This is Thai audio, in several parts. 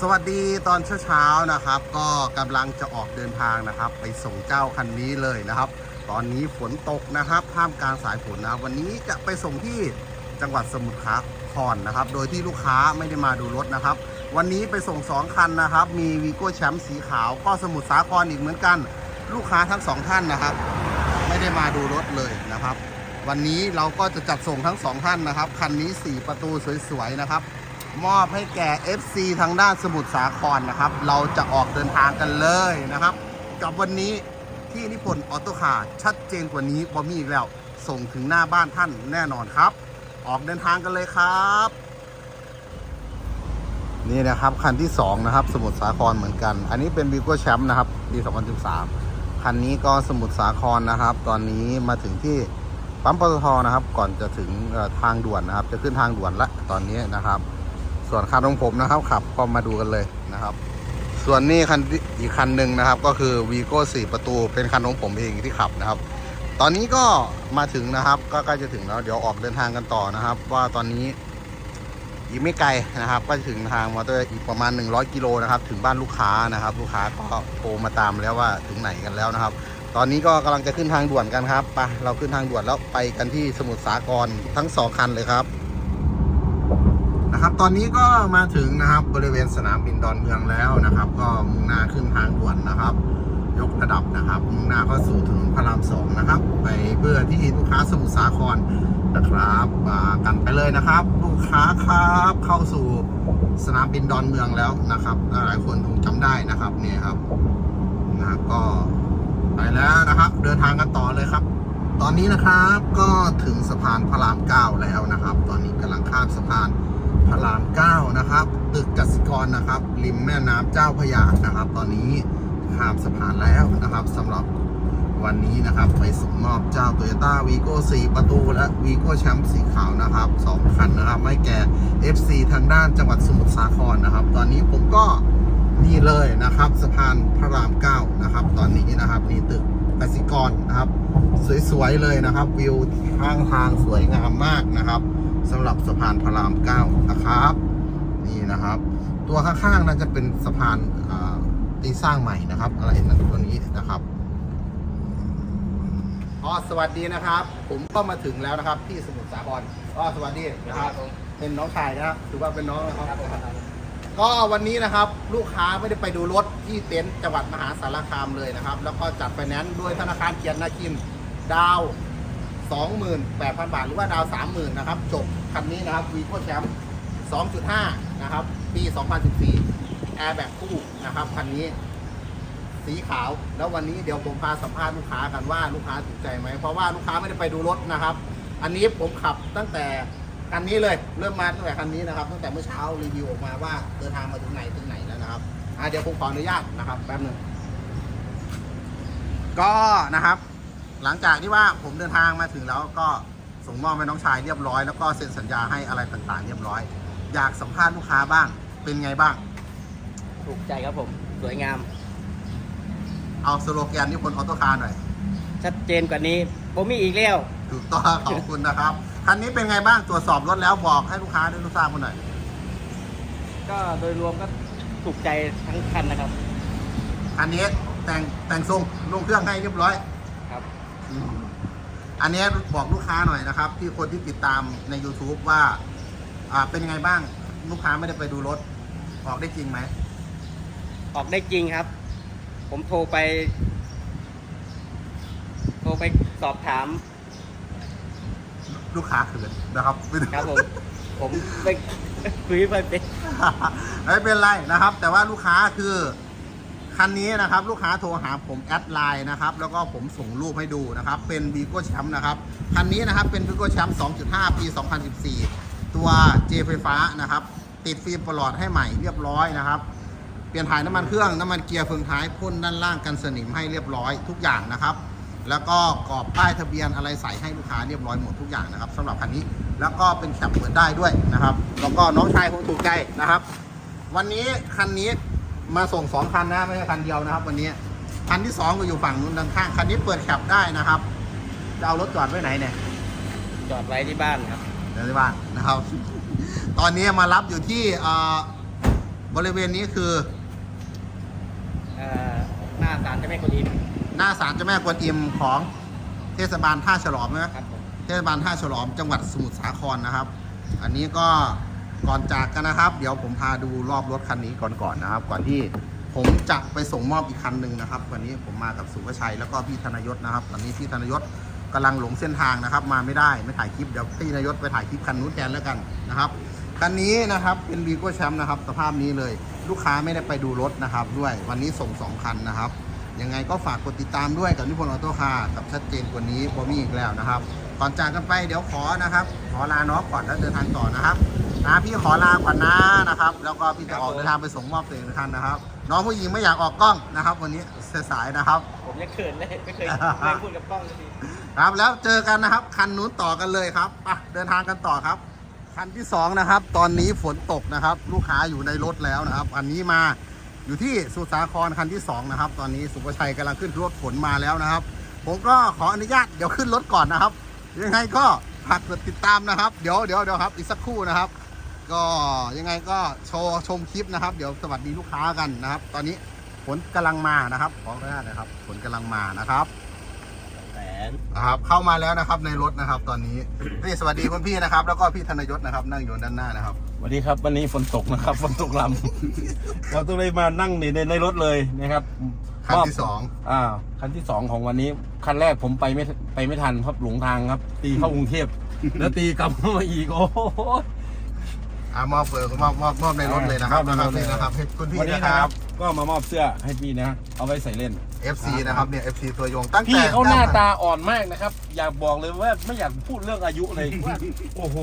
สวัสดีตอนเช้าๆนะครับ ก็กำลังจะออกเดินทางนะครับ ไปส่งเจ้าคันนี้เลยนะครับ ตอนนี้ฝนตกนะครับท่ามกลางสายฝนนะครับ วันนี้จะไปส่งที่จังหวัดสมุทรสาครนะครับ โดยที่ลูกค้าไม่ได้มาดูรถนะครับ วันนี้ไปส่ง 2 คันนะครับ มีวีโก้แชมป์สีขาวก็สมุทรสาครอีกเหมือนกัน ลูกค้าทั้งสองท่านนะครับ ไม่ได้มาดูรถเลยนะครับ วันนี้เราก็จะจัดส่งทั้งสองท่านนะครับคันนี้ 4 ประตูสวยๆนะครับ มอบให้แก่ FC ทางด้านสมุทรสาครนะครับ เราจะออกเดินทางกันเลยนะครับ กับวันนี้ที่นิพนธ์ออโต้คาร์ชัดเจนกว่านี้บอมีอีกแล้ว ส่งถึงหน้าบ้านท่านแน่นอนครับ ออกเดินทางกันเลยครับ นี่นะครับคันที่ 2 นะครับ สมุทรสาครเหมือนกัน อันนี้เป็นวีโก้แชมป์นะครับปี2013 คันนี้ก็สมุทรสาครนะครับ ตอนนี้มาถึงที่ปั๊มปตทนะครับ ก่อนจะถึงทางด่วนนะครับ จะขึ้นทางด่วนละตอนนี้นะครับ ส่วนคันของผมนะครับขับก็มาดูกันเลยนะครับ ส่วนนี้คันอีกคันหนึ่งนะครับ ก็คือ v ีโก้4ประตูเป็นคันของผมเองที่ขับนะครับ ตอนนี้ก็มาถึงนะครับ ก็ใกล้จะถึงแล้วเดี๋ยวออกเดินทางกันต่อนะครับ ว่าตอนนี้อีกไม่ไกลนะครับ ก็ถึงทางมอเตอร์อีกประมาณ 100กิโลนะครับ ถึงบ้านลูกค้านะครับ ลูกค้าก็โทรมาตามแล้วว่าถึงไหนกันแล้วนะครับ ตอนนี้ก็กำลังจะขึ้นทางด่วนกันครับไปเราขึ้นทางด่วนแล้วไปกันที่สมุทรสาครทั้งสองคันเลยครับ นะครับ ตอนนี้ก็มาถึงนะครับบริเวณสนามบินดอนเมืองแล้วนะครับ ก็มุ่งหน้าขึ้นทางด่วนนะครับ ยกระดับนะครับ มุ่งหน้าเข้าสู่ถนนพระรามสองนะครับ ไปเพื่อที่ลูกค้าสมุทรสาครนะครับกันไปเลยนะครับ ลูกค้าครับเข้าสู่สนามบินดอนเมืองแล้วนะครับหลายคนคงจำได้นะครับเนี่ยครับนะก็ไปแล้วนะครับ เดินทางกันต่อเลยครับ ตอนนี้นะครับก็ถึงสะพานพระรามเก้าแล้วนะครับ ตอนนี้กำลังข้ามสะพาน ระรามเก้านะครับตึกกสิกรนะครับ ริมแม่น้ำเจ้าพยานะครับ ตอนนี้ข้ามสะพานแล้วนะครับสำหรับวันนี้นะครับ ไปส่งมอบเจ้า t o y ยต้าวีโก้4ประตูและวีโก้แชมป์สีขาวนะครับสองคันนะครับ ไม่แก่ FC ทางด้านจังหวัดสมุทรสาครนะครับ ตอนนี้ผมก็นี่เลยนะครับ สะพานพระรามเก้านะครับ ตอนนี้นะครับนี่ตึกกสิกรนะครับ สวยๆเลยนะครับ วิวข้างทางสวยงามมากนะครับ สำหรับสะพานพระรามเก้านะครับ นี่นะครับ ตัวข้างๆนั่นจะเป็นสะพานอ่าที่สร้างใหม่นะครับ อะไรนั่นตัวนี้นะครับอ๋อสวัสดีนะครับ ผมก็มาถึงแล้วนะครับ ที่สมุทรสาครอ๋อสวัสดีนะครับ เป็นน้องชายนะครับถือว่าเป็นน้องนะครับ ก็วันนี้นะครับลูกค้าไม่ได้ไปดูรถที่เต็นท์จังหวัดมหาสารคามเลยนะครับ แล้วก็จัดไฟแนนซ์ด้วยธนาคารเกียรตินาคินดาว 28,000 บาท หรือว่าดาว 30,000 นะครับ จบคันนี้นะครับวีโก้แชมป์2.5 นะครับ ปี 2014 แอร์แบ็คู่นะครับคันนี้ สีขาว แล้ววันนี้เดี๋ยวผมพาสัมภาษณ์ลูกค้ากันว่าลูกค้าถูกใจไหม เพราะว่าลูกค้าไม่ได้ไปดูรถนะครับ อันนี้ผมขับตั้งแต่คันนี้เลย เริ่มมาตั้งแต่คันนี้นะครับ ตั้งแต่เมื่อเช้ารีวิวออกมาว่าเดินทางมาถึงไหนถึงไหนแล้วนะครับอะเดี๋ยวผมขออนุญาตนะครับแป๊บหนึงก็นะครับ หลังจากที่ว่าผมเดินทางมาถึงแล้วก็ส่งมอบให้น้องชายเรียบร้อยแล้วก็เซ็นสัญญาให้อะไรต่างๆ เรียบร้อย อยากสัมภาษณ์ลูกค้าบ้าง เป็นไงบ้าง ถูกใจครับผม สวยงาม เอาสโลแกนนิพนธ์ออโต้คาร์หน่อย ชัดเจนกว่านี้ผมมีอีกแล้ว ถูกต้องขอบคุณนะครับ คันนี้เป็นไงบ้างตรวจสอบรถแล้วบอกให้ลูกค้าได้รู้ทราบกันหน่อย ก็โดยรวมก็ถูกใจทั้งคันนะครับอันนี้แต่งแต่งทรงลงเครื่องให้เรียบร้อยครับ อืมอันนี้บอกลูกค้าหน่อยนะครับ ที่คนที่ติดตามใน YouTube ว่า อ่าเป็นยังไงบ้าง ลูกค้าไม่ได้ไปดูรถ ออกได้จริงไหม ออกได้จริงครับ ผมโทรไป โทรไปสอบถาม ลูกค้าเขินนะครับไม่ได้ครับผม ผมไปคุยไปเป็น ไม่เป็นไรนะครับ แต่ว่าลูกค้าคือ คันนี้นะครับลูกค้าโทรหาผมแอดไลน์นะครับแล้วก็ผมส่งรูปให้ดูนะครับเป็นบีโก้แชมป์นะครับคันนี้นะครับเป็นบีโก้แชมป์2.5 ปี 2014 ตัวเจไฟฟ้านะครับติดฟิล์มปลอดให้ใหม่เรียบร้อยนะครับเปลี่ยนถ่ายน้ำมันเครื่องน้ำมันเกียร์เฟืองท้ายพ่นด้านล่างกันสนิมให้เรียบร้อยทุกอย่างนะครับแล้วก็กรอบป้ายทะเบียนอะไรใส่ให้ลูกค้าเรียบร้อยหมดทุกอย่างนะครับสำหรับคันนี้แล้วก็เป็นแคปเปิดได้ด้วยนะครับ แล้วก็น้องชายคงถูกใจนะครับ วันนี้คันนี้ มาส่งสองคันนะไม่ใช่คันเดียวนะครับ วันนี้คันที่สองก็อยู่ฝั่งนู้นด้านข้างคันนี้เปิดแคปได้นะครับ จะเอารถจอดไว้ไหนเนี่ยจอดไว้ที่บ้านครับเดี๋ยวที่บ้านนะครับ ตอนนี้มารับอยู่ที่เอ่อบริเวณนี้คือเอ่อหน้าศาลเจ้าแม่กวนอิมหน้าศาลเจ้าแม่กวนอิมของเทศบาลท่าฉลอมใช่ไหมครับผมเทศบาลท่าฉลอมจังหวัดสมุทรสาครนะครับ อันนี้ก็ ก่อนจากกันนะครับ เดี๋ยวผมพาดูรอบรถคันนี้ก่อนๆนะครับ ก่อนที่ผมจะไปส่งมอบอีกคันหนึ่งนะครับ วันนี้ผมมากับสุภชัยแล้วก็พี่ธนยศนะครับ ตอนนี้พี่ธนยศกำลังหลงเส้นทางนะครับ มาไม่ได้ไม่ถ่ายคลิปเดี๋ยวพี่ธนยศไปถ่ายคลิปคันนู้นแทนแล้วกันนะครับคันนี้นะครับเป็นวีโก้แชมป์นะครับสภาพนี้เลย ลูกค้าไม่ได้ไปดูรถนะครับ ด้วยวันนี้ส่งสองคันนะครับยังไงก็ฝากกดติดตามด้วยกับนิพนธ์ออโต้คาร์กับชัดเจนกว่านี้บอมี่อีกแล้วนะครับก่อนจากกันไปเดี๋ยวขอนะครับ ขอลาน้องก่อนแล้วเดินทางต่อนะครับ นะพี่ขอลาก่อนนะนะครับ แล้วก็พี่จะออกเดินทางไปส่งมอบตัวเองทันนะครับ น้องผู้หญิงไม่อยากออกกล้องนะครับ วันนี้สายๆนะครับ ผมยังเขินเลยไม่เคยไม่พูดกับกล้องเลยทีครับแล้วเจอกันนะครับ คันนู้นต่อกันเลยครับอะเดินทางกันต่อครับ คันที่สองนะครับ ตอนนี้ฝนตกนะครับ ลูกค้าอยู่ในรถแล้วนะครับ อันนี้มาอยู่ที่สุสาครคันที่สองนะครับ ตอนนี้สุภชัยกำลังขึ้นรถฝนมาแล้วนะครับ ผมก็ขออนุญาตเดี๋ยวขึ้นรถก่อนนะครับ ยังไงก็ฝากกดติดตามนะครับ เดี๋ยวเดี๋ยวเดี๋ยวครับอีกสักครู่นะครับ ก็ยังไงก็โชว์ชมคลิปนะครับ เดี๋ยวสวัสดีลูกค้ากันนะครับ ตอนนี้ฝนกำลังมานะครับขออนุญาตนะครับฝนกำลังมานะครับแสนนะครับ เข้ามาแล้วนะครับในรถนะครับ ตอนนี้นี่สวัสดีคุณพี่นะครับ แล้วก็พี่ธนยศนะครับ นั่งอยู่ด้านหน้านะครับสวัสดีครับวันนี้ฝนตกนะครับฝนตกลำเราต้องเลยมานั่งในในในรถเลยนะครับคันที่มบสองอ่าคันที่สองของวันนี้คันแรกผมไปไม่ไปไม่ทันเพราะหลงทางครับ ตีเข้ากรุงเทพแล้วตีกลับมาอีกโอ้โห อ่ามอบเปิดมอบมอบมอบในรถเลยนะครับมอบในรถเลยนี่นะครับให้คุณพี่วันนี้นะนะคครัรับ บ ก็มามอบเสื้อให้พี่นะ เอาไว้ใส่เล่น FC นะครับเนี่ย FC ตัวยงตั้งแต่พี่เขาหน้าตาอ่อนมากนะครับ อยากบอกเลยว่าไม่อยากพูดเรื่องอายุเลยว่าโอ้โห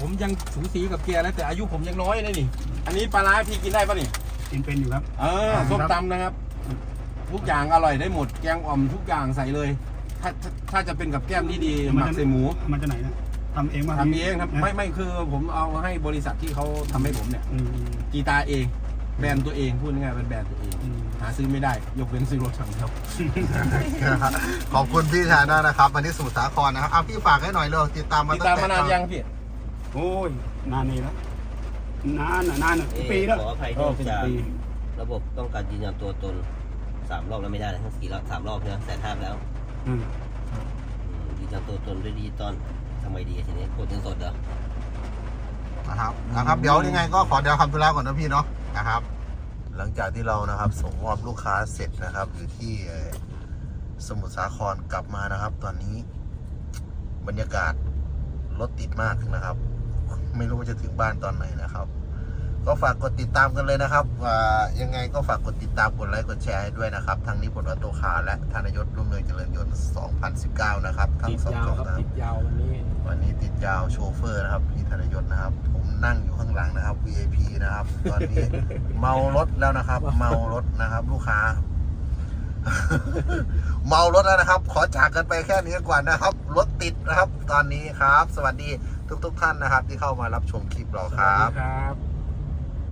ผมยังสูสีกับแกแล้วแต่อายุผมยังน้อยเลยนี่ อันนี้ปลาร้าพี่กินได้ปะนี่กินเป็นอยู่ครับ เออส้มตำนะครับ ทุกอย่างอร่อยได้หมด แกงอ่อมทุกอย่างใส่เลย ถ้าถ้าถ้าจะเป็นกับแก้มที่ดีหมักใส่หมู มันจะไหนนะ ทำเองมาทำเองครับไม่ไม่คือผมเอาให้บริษัทที่เขาทำให้ผมเนี่ยอืมกีตาร์เอง แบรนด์ตัวเองพูดง่ายๆเป็นแบรนด์ตัวเองอืมหาซื้อไม่ได้ ยกเว้นซื้อรถถังครับขอบคุณพี่ชานะนะครับวันนี้สมุทรสาครนะครับเอาพี่ฝากให้หน่อยเลยติดตามมาติดตามมานานยังพี่โอ้ยนานนี่แล้วนานน่ะนานน่ะปีแล้วขออภัยก็เนื่องเป็นจากปีระบบต้องการยืนยันตัวตนสามรอบแล้วไม่ได้นะทั้งสี่รอบสามรอบใช่ไหมแสนห้าแล้วอืมอืมยืนยันตัวตนด้วยดิจิตอลทำไมดีทีนี้กดเงินสดเหรอ นะครับนะครับ เดี๋ยวยังไงก็ขอเดี๋ยวคำธุระก่อนนะพี่เนาะนะครับ หลังจากที่เรานะครับ ส่งมอบลูกค้าเสร็จนะครับ อยู่ที่เอ่อสมุทรสาครกลับมานะครับ ตอนนี้บรรยากาศรถติดมากนะครับ ไม่รู้ว่าจะถึงบ้านตอนไหนนะครับ ก็ฝากกดติดตามกันเลยนะครับว่ายังไงก็ฝากกดติดตามกดไลค์กดแชร์ให้ด้วยนะครับทั้งนี้ผลวัตโตคาร์และธนยศรุ่งเรืองเจริญยนต์ 2019 นะครับทั้งติดสองยาวช่องครับทางติดยาววันนี้วันนี้ติดยาวโชเฟอร์นะครับพี่ธนยศนะครับ ผมนั่งอยู่ข้างหลังนะครับ VIP นะครับ ตอนนี้เมารถแล้วนะครับ เมารถนะครับ ลูกค้า เมารถแล้วนะครับ ขอจากกันไปแค่นี้ก่อนนะครับรถติดนะครับ ตอนนี้ครับ สวัสดีทุก ๆ ท่านนะครับ ที่เข้ามารับชมคลิปเราครับครับ